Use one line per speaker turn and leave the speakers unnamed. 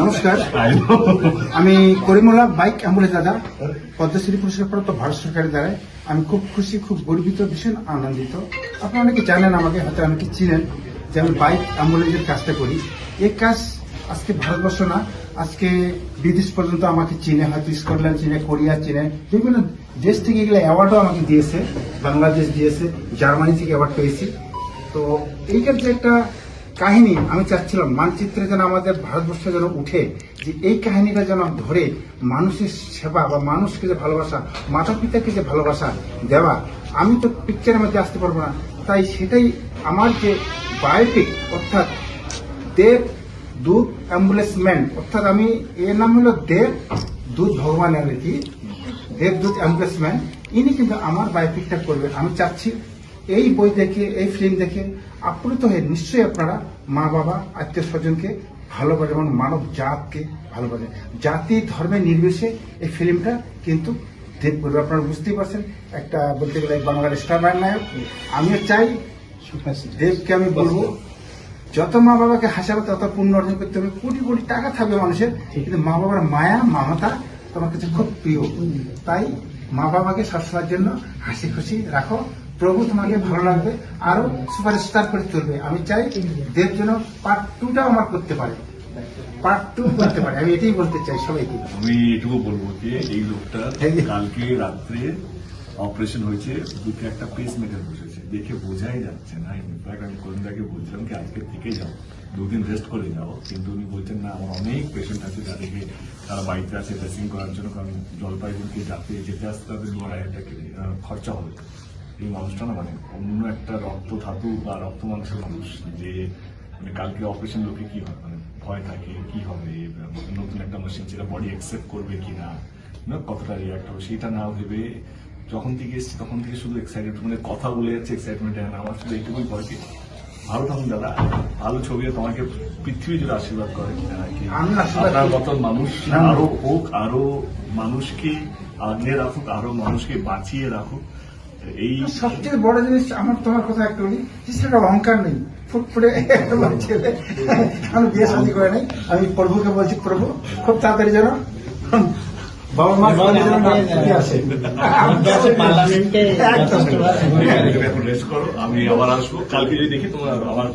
নমস্কার। আমি Karimullah bike ambulance দাদা, পদ্মশ্রী পুরস্কারপ্রাপ্ত ভারত সরকারের দ্বারা আমি খুব খুশি, খুব গর্বিত, ভীষণ আনন্দিত। আপনারা অনেকে জানেন, আমাকে হয়তো অনেকে চিনেন যে আমি বাইক অ্যাম্বুলেন্সের কাজটা করি। এই কাজ আজকে ভারতবর্ষ না, আজকে বিদেশ পর্যন্ত আমাকে চিনে, হয়তো স্কটল্যান্ড চিনে, কোরিয়া চিনে, বিভিন্ন দেশ থেকে এগুলো অ্যাওয়ার্ডও আমাকে দিয়েছে, বাংলাদেশ দিয়েছে, জার্মানি থেকে অ্যাওয়ার্ড পেয়েছি। তো এইটার যে একটা কাহিনী আমি চাচ্ছিলাম, মানচিত্রে যেন আমাদের ভারতবর্ষে যেন উঠে, যে এই কাহিনীটা যেন ধরে মানুষের সেবা বা মানুষকে যে ভালোবাসা মাতা পিতাকে যে ভালোবাসা দেওয়া, আমি তো পিকচারের মধ্যে আসতে পারব না। তাই সেটাই আমার যে বায়োপিক অর্থাৎ দেব, দুধ অ্যাম্বুলেন্সম্যান অর্থাৎ আমি, এর নাম হলো দেব, দুধ ভগবানের আর কি দেবদূত অ্যাম্বুলেন্সম্যান ইনি কিন্তু আমার বায়োপিকটা করবেন আমি চাচ্ছি এই বই দেখে এই ফিল্ম দেখে আপ্লুত হয়ে নিশ্চয়ই আপনারা মা বাবা আত্মীয় স্বজনকে ভালোবাসে এবং মানব জাতকে ভালোবাসে। জাতি ধর্মের নির্বিশে এই ফিল্মটা কিন্তু দেব করবে আপনারা বুঝতেই পারছেন একটা বলতে গেলে বাংলার স্টার নায়ক আমিও চাই দেবকে আমি বলব যত মা বাবাকে হাসাবে তত পুণ্য অর্জন করতে হবে। কোটি কোটি টাকা থাকবে মানুষের কিন্তু মা বাবার মায়া মমতা তোমার কাছে খুব প্রিয়। তাই মা বাবাকে সবসময়ের জন্য হাসি খুশি রাখো। প্রভু তোমাকে ভালো লাগবে আরও সুপারস্টার করে তুলবে। আমি চাই দেব যেন পার্ট টুটা আমার করতে পারে। পার্ট টু করতে পারে। আমি এটাই বলতে চাই সবাইকে।
আমি এটুকু বলব যে এই লোকটা কালকে রাত্রে অপারেশন হয়েছে বুকে একটা পেস মেকার বসেছে। দেখে বোঝাই যাচ্ছে না। ইনফ্যাক্ট আমি করিমদাকে বলছিলাম কি আজকে থেকে যাও। দুদিন রেস্ট করে যাও। কিন্তু উনি বলছেন না আমার অনেক পেশেন্ট আছে যাদেরকে তারা বাড়িতে আছে ড্রেসিং করার জন্য। কারণ জলপাইগুড়িকে যাতে যেতে আসতে তাদের লড়াই একটা আহ, খরচা হবে। এই মানুষটা না মানে অন্য একটা রক্ত ধাতু বা রক্ত মাংসের মানুষ যে মানে কালকে অপারেশন লোকে কি হয়? মানে ভয় থাকে কি হবে? নতুন একটা মেশিন সেটা বডি অ্যাকসেপ্ট করবে কি না কতটা রিয়াক্ট হবে? সেটা না ভেবে যখন থেকে এসছি তখন থেকে শুধু এক্সাইটেড মানে কথা বলে যাচ্ছে এক্সাইটমেন্ট আমার শুধু এইটুকুই ভয় কি ভালো থাকুন দাদা। ভালো ছবি তোমাকে পৃথিবী জুড়ে আশীর্বাদ করে। আপনার মতন মানুষ। আরও হোক আরও মানুষকে আগলে রাখুক আরও মানুষকে বাঁচিয়ে রাখুক। এই
সবচেয়ে বড় জিনিস আমার তোমার কথা একটু বলি যে সেটা অহংকার নেই। ফুটফুটে ছেলে আমি বিয়ে শাদী করে নাই আমি প্রভুকে বলছি প্রভু খুব তাড়াতাড়ি যেন বাবা মা আসে।
করো আমি আবার আসব। কালকে যদি দেখি তোমার আমার